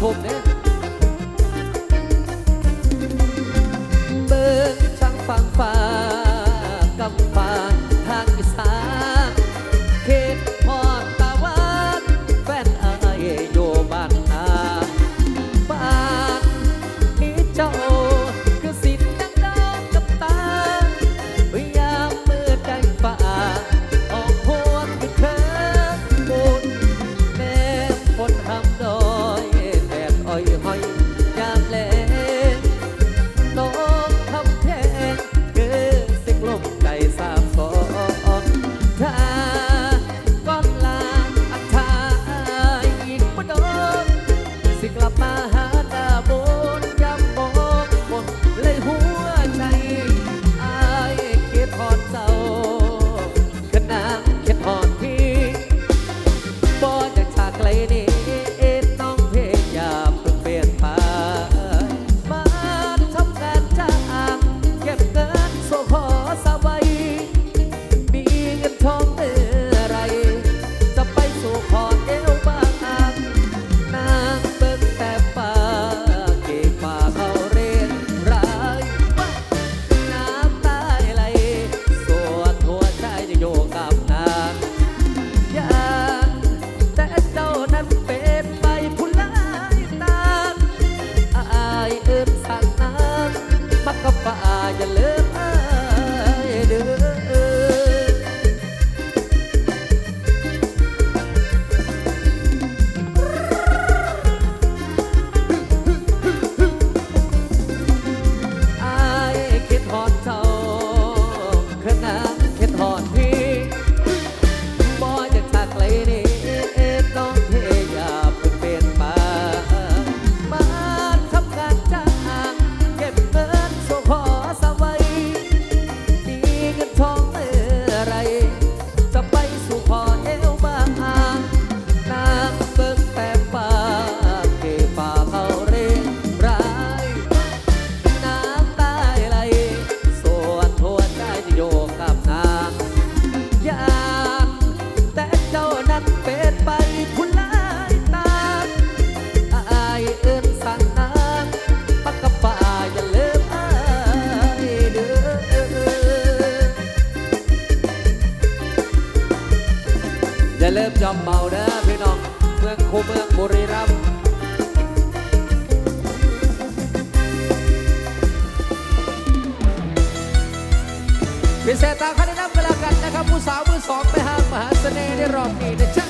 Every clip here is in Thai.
คมเบิ่งช่างฟังฟ้า พิเศษตาคันได้รับเวลากันนะครับผู้สาวมือสองไปหามหาเสน่ห์ในรอบนี้นะจ๊ะ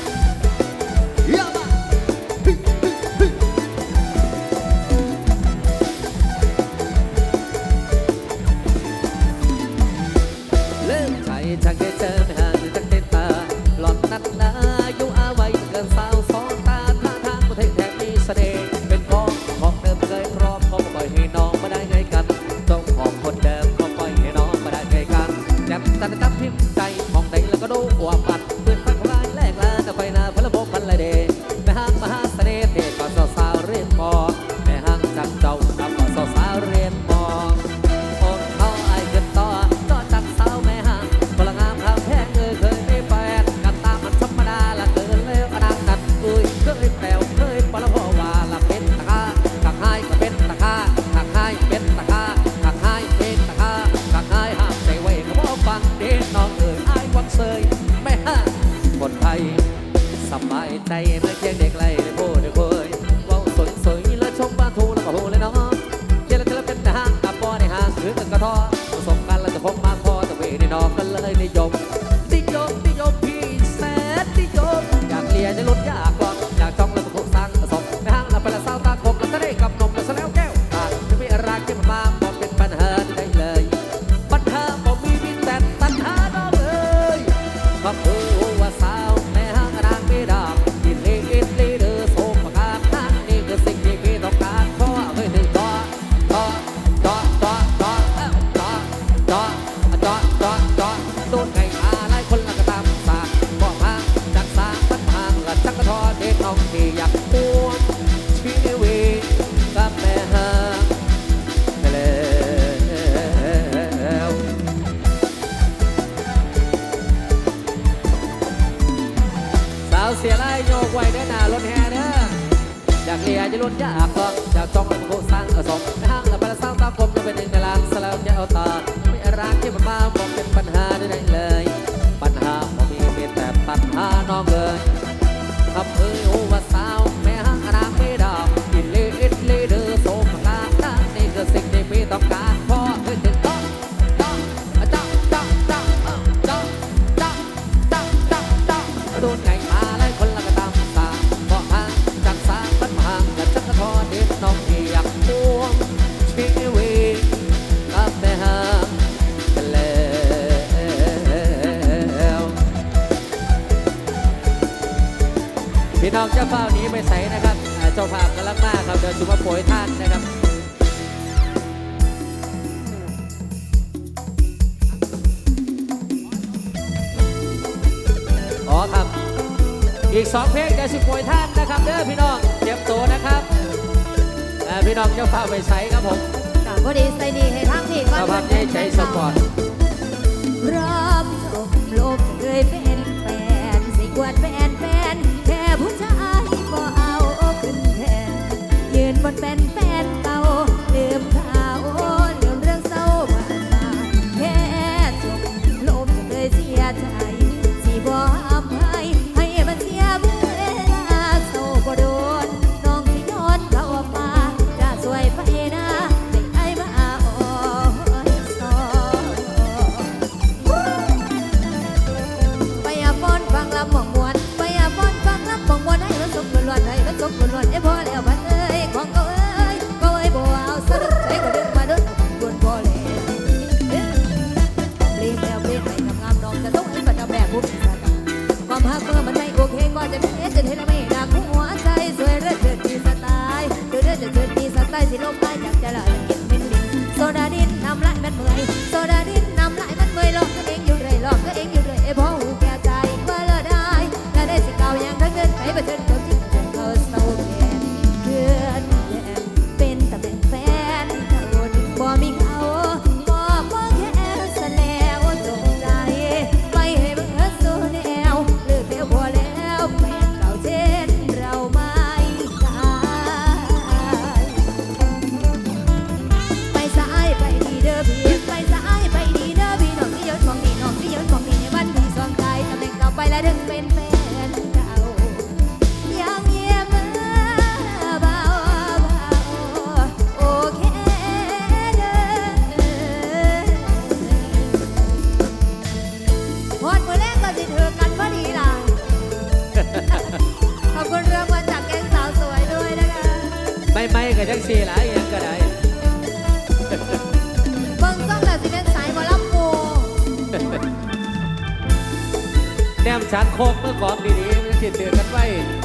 เฝ้านี้ไปใส่นะครับเจ้าภาพกำลังมากครับเดินชุมพโปรยท่านนะครับอ๋อครับ อีกสองเพลงเดินชุมโปรยท่านนะครับเด้อพี่น้องเตรียมตัวนะครับพี่น้องเจ้าภาพไปใส่ครับผมกับดีใส่ดีให้ทั้งที่ก่อนครัให้ใจสปอร์ตรับจบลบเคยเป็นแฟนสิกวดแป็นแฟน นบนเป็น Hey.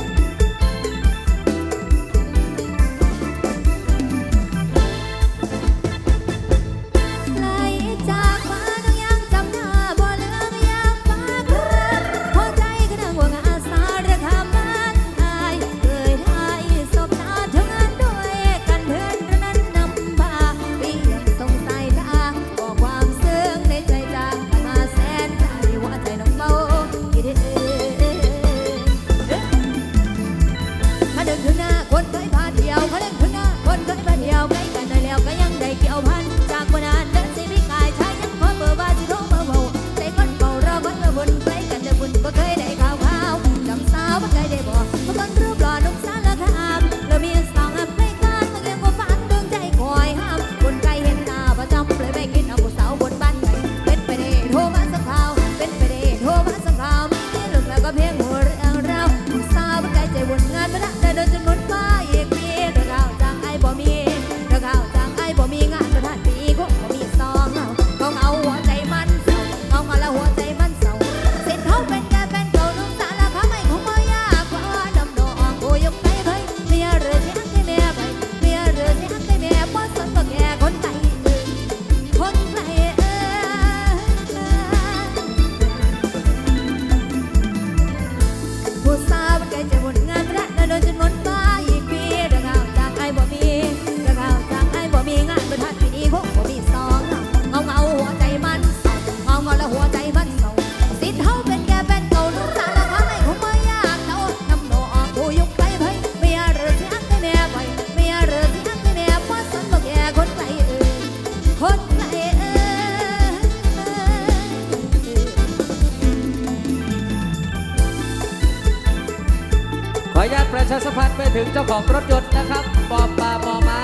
ชาสัมพันธ์ไปถึงเจ้าของรถยนต์นะครับปอมปาปอมา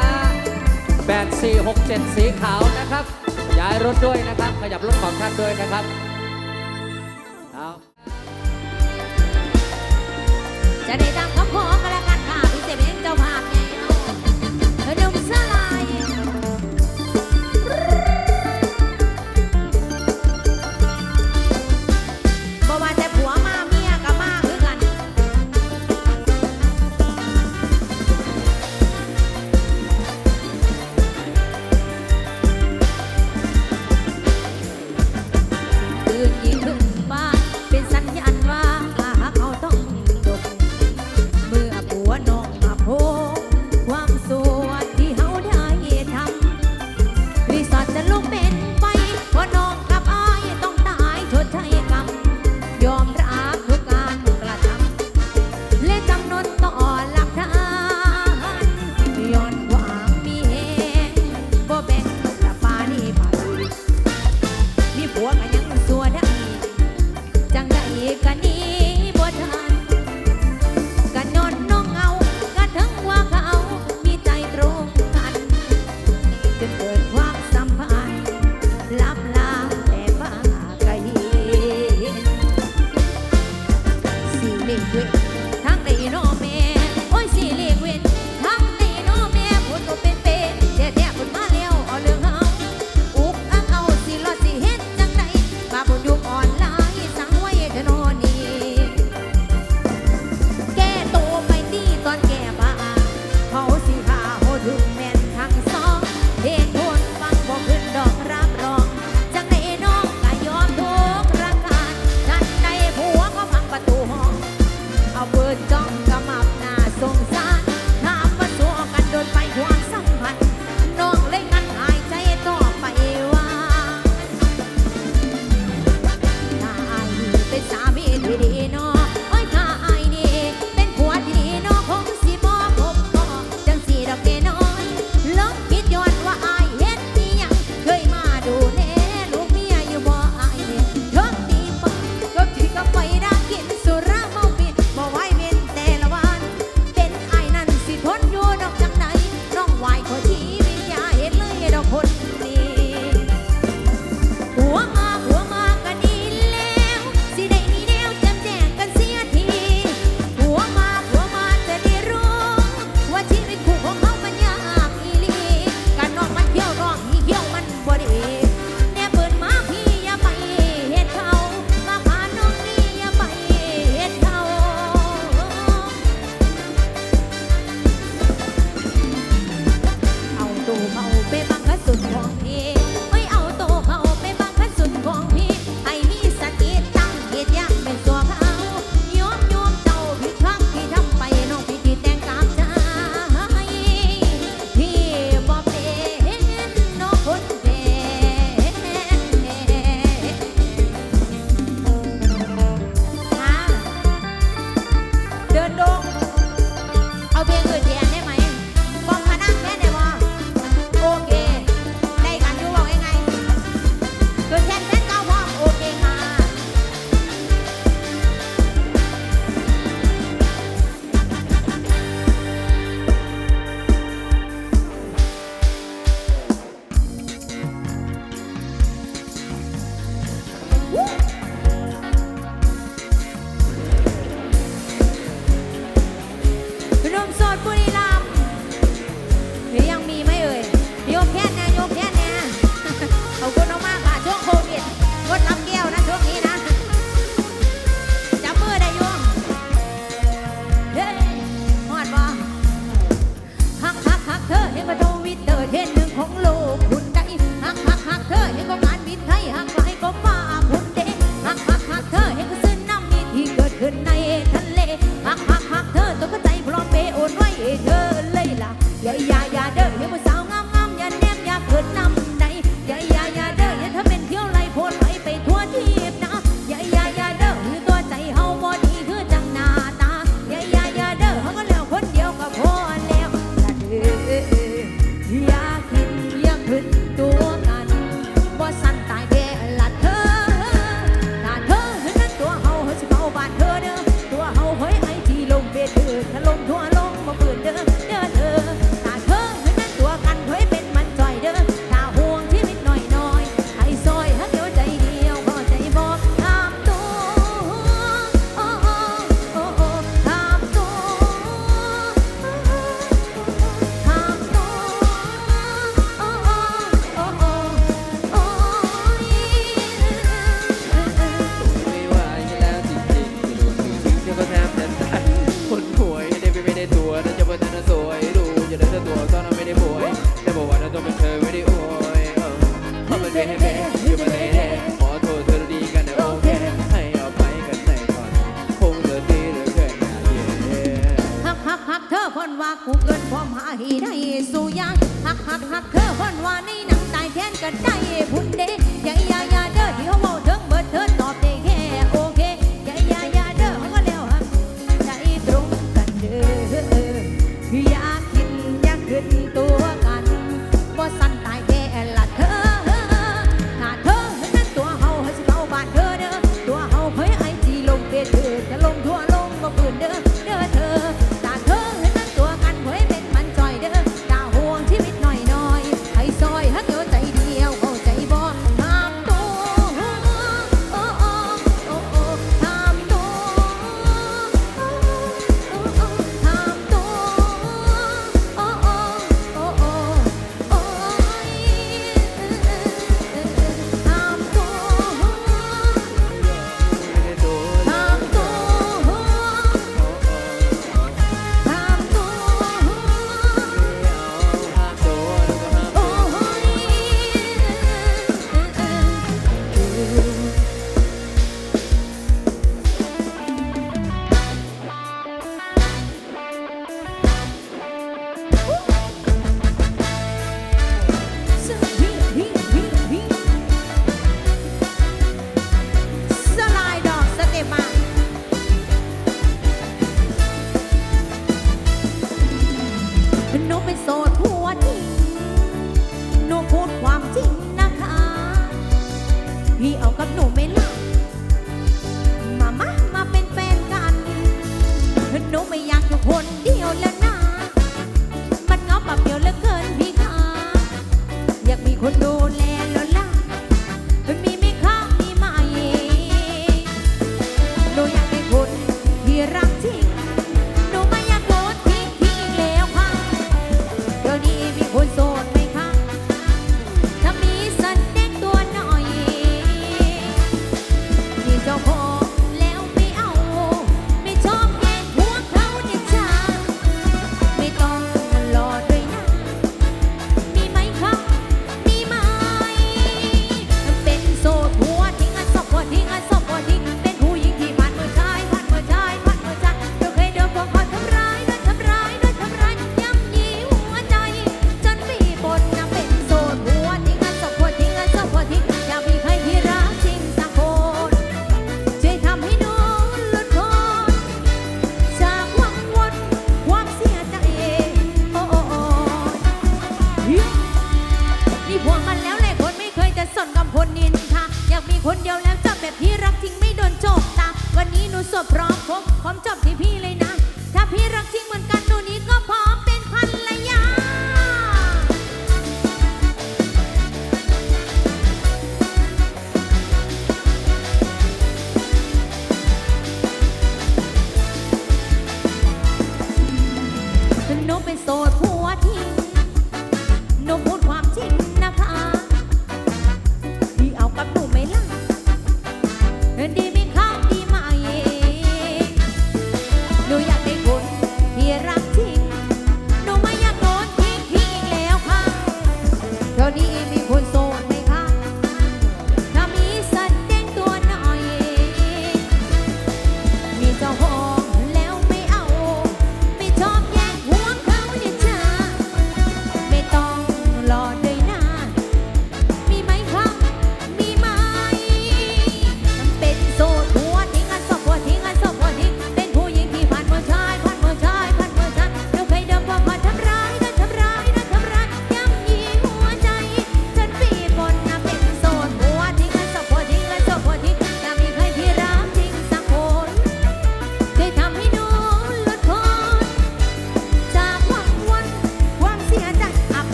8467 สีขาวนะครับ ย้ายรถด้วยนะครับ ขยับรถของท่านด้วยนะครับ white